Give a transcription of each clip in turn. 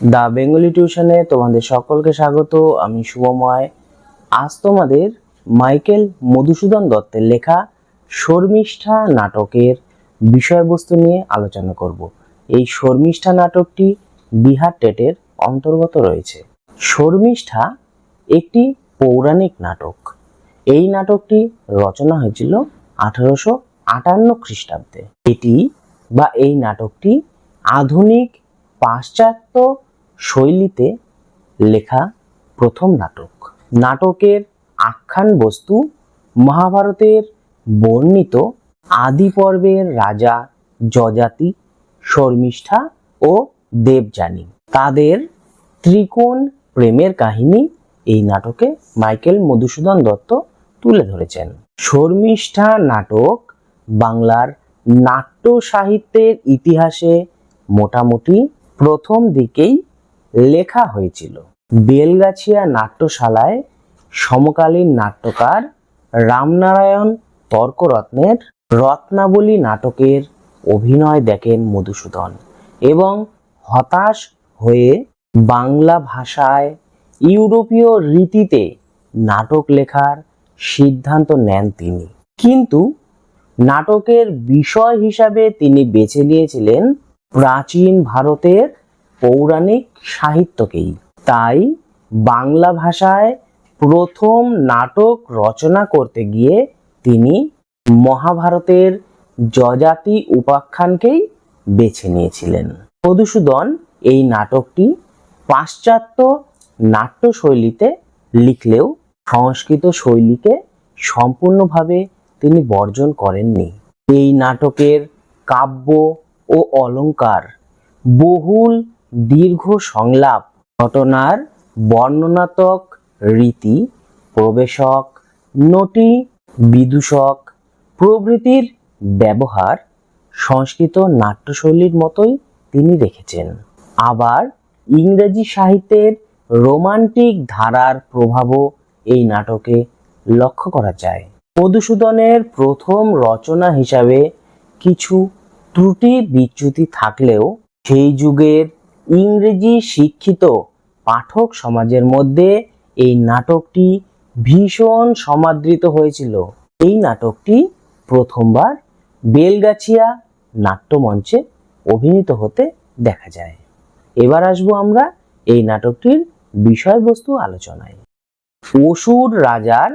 The Bengali টিউশনে তোমাদের সকলকে স্বাগত, আমি শুভময়। আজ তোমাদের মাইকেল মধুসূদন দত্তের লেখা শর্মিষ্ঠা নাটকের বিষয়বস্তু নিয়ে আলোচনা করব। এই শর্মিষ্ঠা নাটকটি বিহার টেটের অন্তর্গত রয়েছে। শর্মিষ্ঠা একটি পৌরাণিক নাটক। এই নাটকটি রচনা হয়েছিল আঠারোশো আটান্ন খ্রিস্টাব্দে। এটি বা এই নাটকটি আধুনিক, পাশ্চাত্য শৈলীতে লেখা প্রথম নাটক। নাটকের আখ্যান বস্তু মহাভারতের বর্ণিত আদি পর্বের রাজা যজাতি, শর্মিষ্ঠা ও দেবযানী। তাদের ত্রিকোণ প্রেমের কাহিনী এই নাটকে মাইকেল মধুসূদন দত্ত তুলে ধরেছেন। শর্মিষ্ঠা নাটক বাংলার নাট্য সাহিত্যের ইতিহাসে মোটামুটি প্রথম দিকেই লেখা হয়েছিল। বেলগাছিয়া নাট্যশালায় সমকালীন নাট্যকার রামনারায়ণ তর্করত্নের রত্নাবলী নাটকের অভিনয় দেখেন মধুসূদন এবং হতাশ হয়ে বাংলা ভাষায় ইউরোপীয় রীতিতে নাটক লেখার সিদ্ধান্ত নেন তিনি। কিন্তু নাটকের বিষয় হিসাবে তিনি বেছে নিয়েছিলেন প্রাচীন ভারতের পৌরাণিক সাহিত্যকেই। তাই বাংলা ভাষায় প্রথম নাটক রচনা করতে গিয়ে তিনি মহাভারতের যজাতি উপাখ্যানকেই বেছে নিয়েছিলেন। মধুসূদন এই নাটকটি পাশ্চাত্য নাট্যশৈলীতে লিখলেও সংস্কৃত শৈলীকে সম্পূর্ণভাবে তিনি বর্জন করেননি। এই নাটকের কাব্য ও অলংকার বহুল দীর্ঘ সংলাপ, ঘটনার বর্ণনাত্মক রীতি, প্রবেশক, নটি বিদূষক, প্রভৃতির ব্যবহার সংস্কৃত নাট্যশৈলীর মতোই তিনি রেখেছেন। আবার ইংরেজি সাহিত্যের রোমান্টিক ধারার প্রভাবও এই নাটকে লক্ষ্য করা যায়। মধুসূদনের প্রথম রচনা হিসাবে কিছু ত্রুটি বিচ্যুতি থাকলেও সেই যুগের ইংরেজি শিক্ষিত পাঠক সমাজের মধ্যে এই নাটকটি ভীষণ সমাদৃত হয়েছিল। এই নাটকটি প্রথমবার বেলগাছিয়া নাট্যমঞ্চে অভিনীত হতে দেখা যায়। এবার আসব আমরা এই নাটকটির বিষয়বস্তু আলোচনায়। অসুর রাজার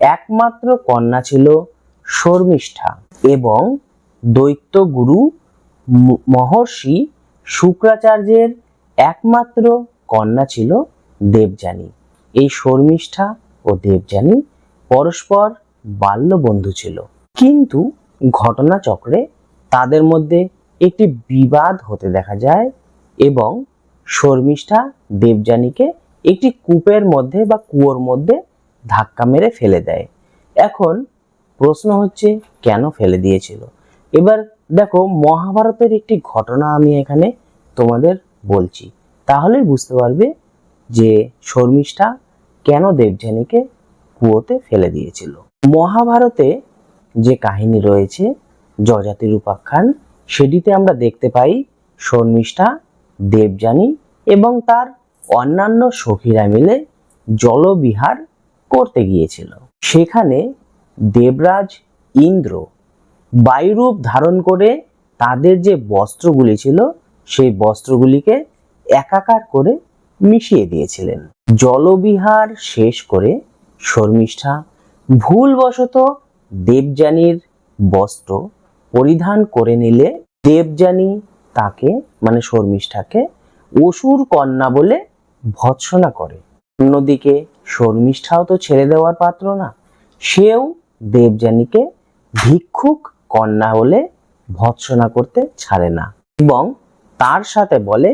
একমাত্র কন্যা ছিল শর্মিষ্ঠা এবং দৈত্যগুরু ম- মহর্ষি শুক্রাচার্যের একমাত্র কন্যা ছিল দেবযানী। এই শর্মিষ্ঠা ও দেবযানী পরস্পর বাল্য বন্ধু ছিল। কিন্তু ঘটনাচক্রে তাদের মধ্যে একটি বিবাদ হতে দেখা যায় এবং শর্মিষ্ঠা দেবযানীকে একটি কূপের মধ্যে বা কুয়োর মধ্যে ধাক্কা মেরে ফেলে দেয়। এখন প্রশ্ন হচ্ছে, কেন ফেলে দিয়েছিল? এবার দেখো, মহাভারতের একটি ঘটনা আমি এখানে তোমাদের বলছি। তাহলেই বুঝতে পারবে যে শর্মিষ্ঠা কেন দেবযানীকে কুয়োতে ফেলে দিয়েছিল। মহাভারতে যে কাহিনী রয়েছে যজাতির উপাখ্যান সেটিতে আমরা দেখতে পাই শর্মিষ্ঠা, দেবযানী এবং তার অন্যান্য সখীরা মিলে জলবিহার করতে গিয়েছিল। সেখানে দেবরাজ ইন্দ্র বায়ুরূপ ধারণ করে তাদের যে বস্ত্রগুলি ছিল সেই বস্ত্রগুলিকে একাকার করে মিশিয়ে দিয়েছিলেন। জলবিহার শেষ করে শর্মিষ্ঠা ভুলবশত দেবযানীর বস্ত্র পরিধান করে নিলে দেবযানী তাকে মানে শর্মিষ্ঠাকে অসুর কন্যা বলে ভৎসনা করে। অন্যদিকে শর্মিষ্ঠাও তো ছেড়ে দেওয়ার পাত্র না, সেও দেবযানীকে ভিক্ষুক কন্যা বলে ভৎসনা করতে ছাড়ে না। এবং তার সাথে বলে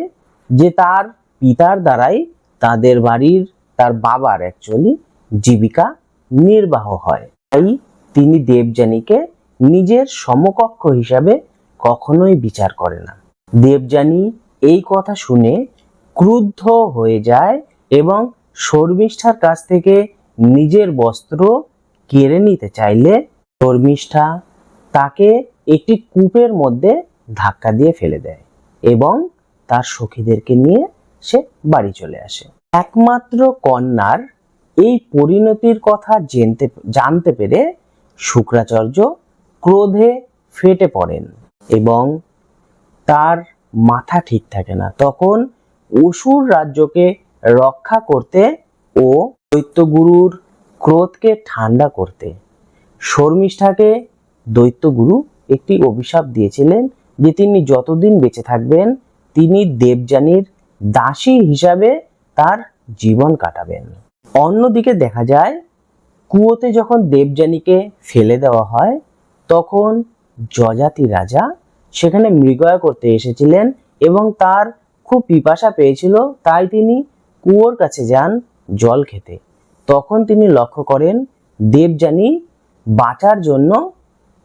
যে তার পিতার দ্বারাই তাদের বাড়ির, তার বাবার অ্যাকচুয়ালি জীবিকা নির্বাহ হয়। তাই তিনি দেবযানীকে নিজের সমকক্ষ হিসাবে কখনোই বিচার করে না। দেবযানী এই কথা শুনে ক্রুদ্ধ হয়ে যায় এবং শর্মিষ্ঠার কাছ থেকে নিজের বস্ত্র কেড়ে নিতে চাইলে শর্মিষ্ঠা তাকে একটি কূপের মধ্যে ধাক্কা দিয়ে ফেলে দেয়। এবং তার সখীদেরকে নিয়ে সে বাড়ি চলে আসে। একমাত্র কন্যার এই পরিণতির কথা জানতে জানতে পেরে শুক্রাচার্য ক্রোধে ফেটে পড়েন এবং তার মাথা ঠিক থাকে না। তখন অসুর রাজ্যকে রক্ষা করতে ও দৈত্যগুরুর ক্রোধকে ঠান্ডা করতে শর্মিষ্ঠাকে দৈত্যগুরু একটি অভিশাপ দিয়েছিলেন যে তিনি যতদিন বেঁচে থাকবেন, তিনি দেবযানীর দাসী হিসাবে তার জীবন কাটাবেন। অন্যদিকে দেখা যায়, কুয়োতে যখন দেবযানীকে ফেলে দেওয়া হয়, তখন যজাতি রাজা সেখানে মৃগয়া করতে এসেছিলেন এবং তার খুব পিপাসা পেয়েছিল, তাই তিনি কুয়োর কাছে যান জল খেতে। তখন তিনি লক্ষ্য করেন, দেবযানী বাঁচার জন্য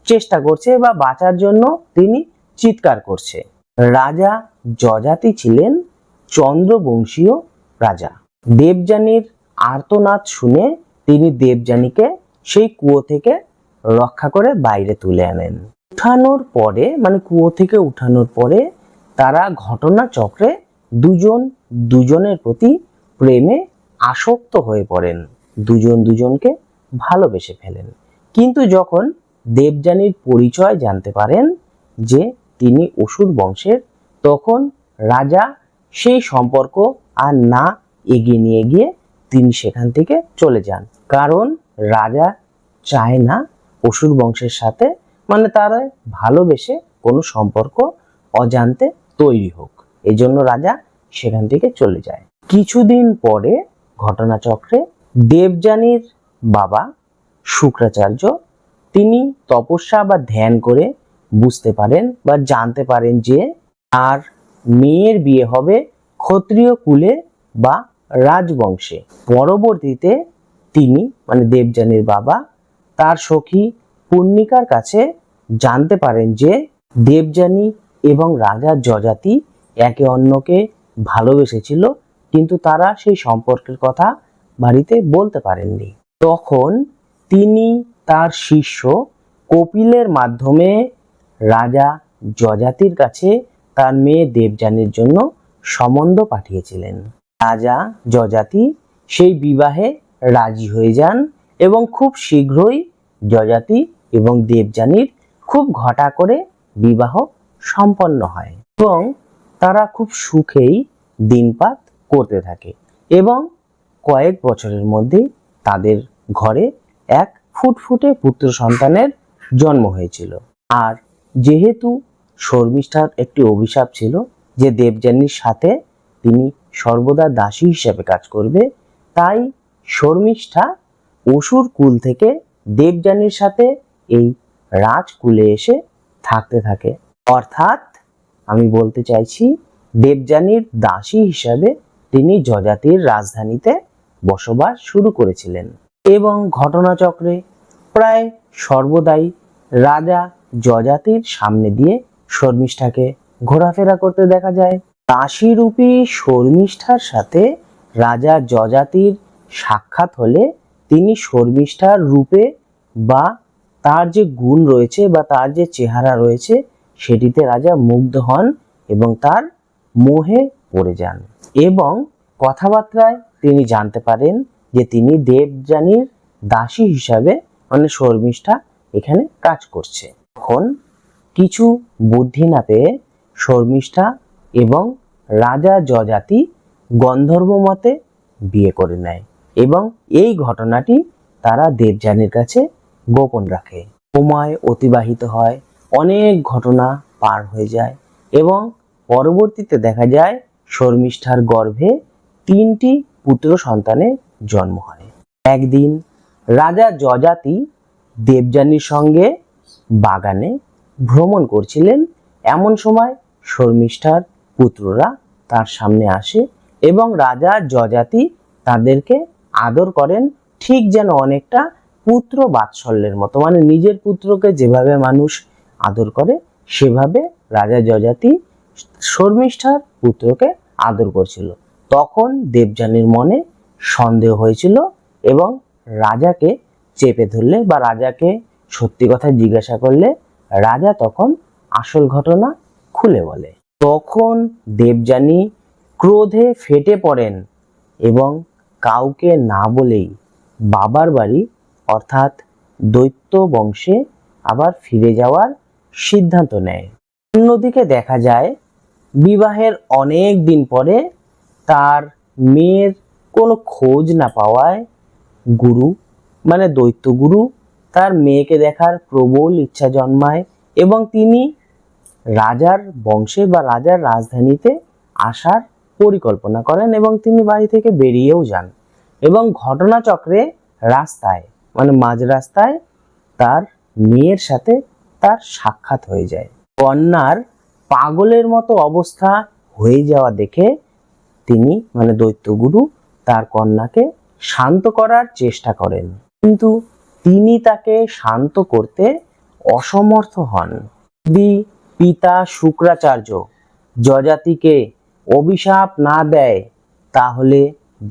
চেষ্টা করছে বা বাঁচার জন্য তিনি চিৎকার করছে। রাজা যজাতি ছিলেন চন্দ্রবংশীয় রাজা। দেবযানীর আর্তনাদ শুনে তিনি দেবযানীকে সেই কুয়ো থেকে রক্ষা করে বাইরে তুলে আনেন। উঠানোর পরে মানে কুয়ো থেকে উঠানোর পরে তারা ঘটনা চক্রে দুজন দুজনের প্রতি প্রেমে আসক্ত হয়ে পড়েন। দুজন দুজনকে ভালোবেসে ফেলেন। কিন্তু যখন দেবযানীর পরিচয় জানতে পারেন যে তিনি অসুর বংশের, তখন রাজা সেই সম্পর্ক আর না এগিয়ে নিয়ে গিয়ে তিনি সেখান থেকে চলে যান। কারণ রাজা চায় না অসুর বংশের সাথে মানে তারা ভালোবেসে কোনো সম্পর্ক অজান্তে তৈরি হোক। এই জন্য রাজা সেখান থেকে চলে যায়। কিছুদিন পরে ঘটনাচক্রে দেবযানীর বাবা শুক্রাচার্য, তিনি তপস্যা বা ধ্যান করে বুঝতে পারেন বা জানতে পারেন যে আর মেয়ের বিয়ে হবে ক্ষত্রিয় কুলে বা রাজবংশে। পরবর্তীতে তিনি মানে দেবযানীর বাবা, তার সখী পূর্ণিকার কাছে জানতে পারেন যে দেবযানী এবং রাজা যজাতি একে অন্যকে ভালোবেসেছিল, কিন্তু তারা সেই সম্পর্কের কথা বাড়িতে বলতে পারেননি। তখন তিনি তার শিষ্য কপিলের মাধ্যমে রাজা যজাতির কাছে তার মেয়ে দেবযানীর জন্য সম্বন্ধ পাঠিয়েছিলেন। রাজা যজাতি সেই বিবাহে রাজি হয়ে যান এবং খুব শীঘ্রই যজাতি এবং দেবযানীর খুব ঘটা করে বিবাহ সম্পন্ন হয় এবং তারা খুব সুখেই দিনপাত করতে থাকে এবং কয়েক বছরের মধ্যেই তাদের ঘরে এক ফুটফুটে পুত্র সন্তানের জন্ম হয়েছিল। আর যেহেতু শর্মিষ্ঠার একটি অভিশাপ ছিল যে দেবযানীর সাথে তিনি সর্বদা দাসী হিসেবে কাজ করবে, তাই শর্মিষ্ঠা অসুর কুল থেকে দেবযানীর সাথে এই রাজকুলে এসে থাকতে থাকে। অর্থাৎ আমি বলতে চাইছি, দেবযানীর দাসী হিসাবে তিনি যজাতির রাজধানীতে বসবাস শুরু করেছিলেন এবং ঘটনাচক্রে প্রায় সর্বদাই রাজা যজাতির সামনে দিয়ে শর্মিষ্ঠাকে ঘোরাফেরা করতে দেখা যায়। দাসীরূপী শর্মিষ্ঠার সাথে রাজা যজাতির সাক্ষাৎ হলে তিনি শর্মিষ্ঠার রূপে বা তার যে গুণ রয়েছে বা তার যে চেহারা রয়েছে, সেটিতে রাজা মুগ্ধ হন এবং তার মোহে পড়ে যান। এবং কথাবার্তায় তিনি জানতে পারেন যে তিনি দেবযানীর দাসী হিসাবে মানে শর্মিষ্ঠা এখানে কাজ করছে। তখন কিছু বুদ্ধি না পেয়ে শর্মিষ্ঠা এবং রাজা যজাতি গন্ধর্ব মতে বিয়ে করে নেয় এবং এই ঘটনাটি তারা দেবযানীর কাছে গোপন রাখে। সময় অতিবাহিত হয়, অনেক ঘটনা পার হয়ে যায় এবং পরবর্তীতে দেখা যায় শর্মিষ্ঠার গর্ভে তিনটি পুত্র সন্তানের জন্ম হয়। একদিন রাজা যজাতি দেবযানীর সঙ্গে বাগানে ভ্রমণ করছিলেন এমন সময় শর্মিষ্ঠার পুত্ররা তার সামনে আসে এবং রাজা যজাতি তাদেরকে আদর করেন, ঠিক যেন অনেকটা পুত্র বাৎসল্যের মতো। মানে নিজের পুত্রকে যেভাবে মানুষ আদর করে, সেভাবে রাজা যজাতি শর্মিষ্ঠার পুত্রকে আদর করছিল। তখন দেবযানীর মনে সন্দেহ হয়েছিল এবং রাজাকে চেপে ধরলে বা রাজাকে সত্যি কথা জিজ্ঞাসা করলে রাজা তখন আসল ঘটনা খুলে বলে। তখন দেবযানী ক্রোধে ফেটে পড়েন এবং কাউকে না বলেই বাবার বাড়ি, অর্থাৎ দৈত্য বংশে আবার ফিরে যাওয়ার সিদ্ধান্ত নেয়। অন্যদিকে দেখা যায়, বিবাহের অনেক দিন পরে তার মেয়ের কোনো খোঁজ না পাওয়ায় গুরু মানে দৈত্য গুরু তার মেয়েকে দেখার প্রবল ইচ্ছা জন্মায় এবং তিনি রাজার বংশে বা রাজার রাজধানীতে আসার পরিকল্পনা করেন এবং তিনি বাড়ি থেকে বেরিয়েও যান এবং ঘটনাচক্রে রাস্তায় মানে মাঝ রাস্তায় তার মেয়ের সাথে তার সাক্ষাৎ হয়ে যায়। কন্যার পাগলের মতো অবস্থা হয়ে যাওয়া দেখে তিনি মানে দৈত্যগুরু, তার কন্যাকে শান্ত করার চেষ্টা করেন। কিন্তু তিনি তাকে শান্ত করতে অসমর্থ হন। যদি পিতা, শুক্রাচার্য, যজাতিকে অভিশাপ না দেয়, তাহলে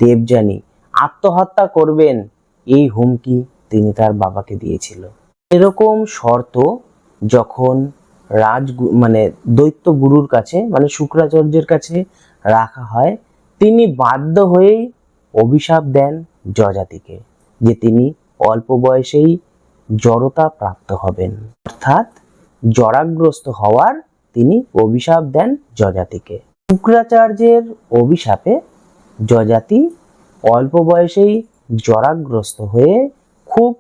দেবযানী আত্মহত্যা করবেন এই হুমকি তিনি তার বাবাকে দিয়েছিল। এরকম শর্ত যখন রাজ মানে দৈত্য গুরুর কাছে মানে শুক্রাচার্যের কাছে রাখা হয়, তিনি বাধ্য হয়েই অভিশাপ দেন যজাতিকে, যে তিনি অল্প বয়সেই জড়তা প্রাপ্ত হবেন। অর্থাৎ জরাগ্রস্ত হওয়ার তিনি অভিশাপ দেন যজাতিকে। শুক্রাচার্যের অভিশাপে যজাতি অল্প বয়সেই জরাগ্রস্ত হয়ে খুব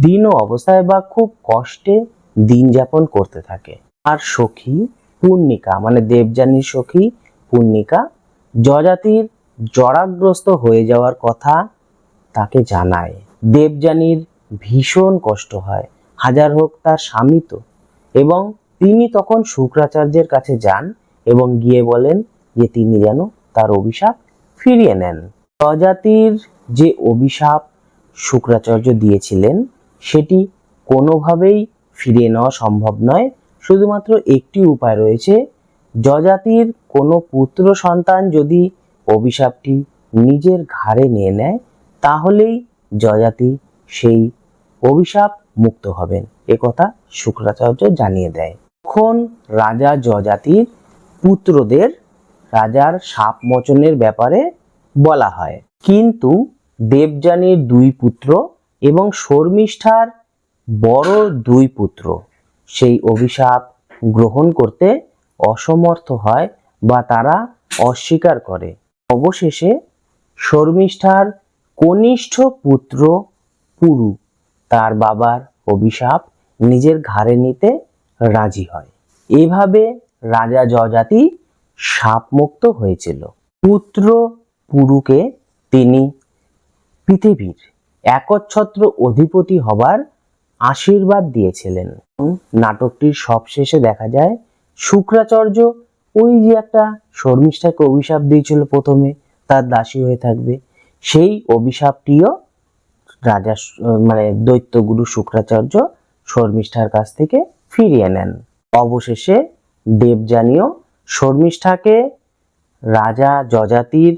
দীন অবস্থায় বা খুব কষ্টে দিন যাপন করতে থাকে। আর সখী পূর্ণিকা মানে দেবযানীর সখী পূর্ণিকা যজাতির জরাগ্রস্ত হয়ে যাওয়ার কথা তাকে জানায়। দেবযানীর ভীষণ কষ্ট হয়। হাজার হোক তার স্বামী তো। এবং তিনি তখন শুক্রাচার্যের কাছে যান এবং গিয়ে বলেন যে তিনি যেন তার অভিশাপ ফিরিয়ে নেন। প্রজাতির যে অভিশাপ শুক্রাচার্য দিয়েছিলেন, সেটি কোনোভাবেই ফিরিয়ে নেওয়া সম্ভব নয়। শুধুমাত্র একটি উপায় রয়েছে, যজাতির কোনো পুত্র সন্তান যদি অভিশাপটি নিজের ঘাড়ে নিয়ে নেয়, তাহলেই যজাতি সেই অভিশাপ মুক্ত হবেন। একথা শুক্রাচার্য জানিয়ে দেয়। তখন রাজা যজাতির পুত্রদের রাজার সাপ মোচনের ব্যাপারে বলা হয়। কিন্তু দেবযানীর দুই পুত্র এবং শর্মিষ্ঠার বড় দুই পুত্র সেই অভিশাপ গ্রহণ করতে অসমর্থ হয় বা তারা অস্বীকার করে। অবশেষে শর্মিষ্ঠার কনিষ্ঠ পুত্র পুরু, তার বাবার অভিশাপ নিজের ঘাড়ে নিতে রাজি হয়। এভাবে রাজা যজাতি সাপমুক্ত হয়েছিল। পুত্র পুরুকে তিনি পৃথিবীর একচ্ছত্র অধিপতি হবার আশীর্বাদ দিয়েছিলেন। নাটকটির সবশেষে দেখা যায়, শুক্রাচার্য ওই যে একটা শর্মিষ্ঠাকে অভিশাপ দিয়েছিল প্রথমে, তার দাসী হয়ে থাকবে। সেই অভিশাপটিও রাজা মানে দৈত্যগুরু শুক্রাচার্য শর্মিষ্ঠার কাছ থেকে ফিরিয়ে নেন। অবশেষে দেবযানীও শর্মিষ্ঠাকে রাজা যজাতির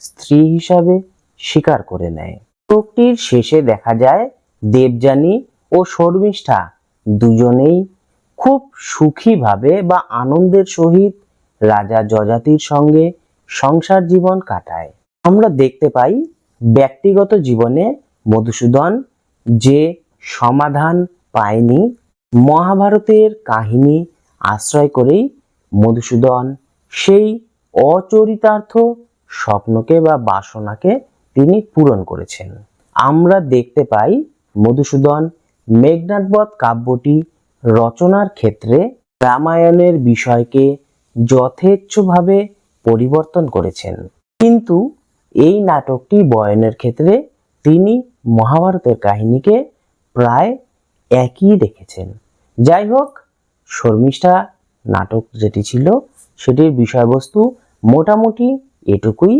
স্ত্রী হিসাবে স্বীকার করে নেয়। নাটকটির শেষে দেখা যায়, দেবযানী ও শর্মিষ্ঠা দুজনেই খুব সুখীভাবে বা আনন্দের সহিত রাজা যজাতির সঙ্গে সংসার জীবন কাটায়। আমরা দেখতে পাই ব্যক্তিগত জীবনে মধুসূদন যে সমাধান পায়নি, মহাভারতের কাহিনী আশ্রয় করেই মধুসূদন সেই অচরিতার্থ স্বপ্নকে বা বাসনাকে তিনি পূরণ করেছেন। আমরা দেখতে পাই মধুসূদন মেঘনাথবধ কাব্যটি রচনার ক্ষেত্রে রামায়ণের বিষয়কে যথেচ্ছভাবে পরিবর্তন করেছেন। কিন্তু এই নাটকটি বয়নের ক্ষেত্রে তিনি মহাভারতের কাহিনীকে প্রায় একই রেখেছেন যাই হোক, শর্মিষ্ঠা, নাটক যেটি ছিল, সেটির বিষয়বস্তু মোটামুটি এটুকুই।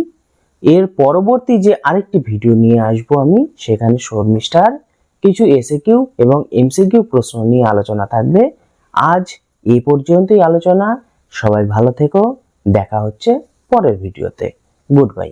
এর পরবর্তী যে আরেকটি ভিডিও নিয়ে আসব আমি, সেখানে শর্মিষ্ঠার কিছু এসএকিউ এবং এমসিকিউ প্রশ্ন নিয়ে আলোচনা থাকবে। আজ এ পর্যন্তই আলোচনা। সবাই ভালো থেকো। দেখা হচ্ছে পরের ভিডিওতে। Good bye.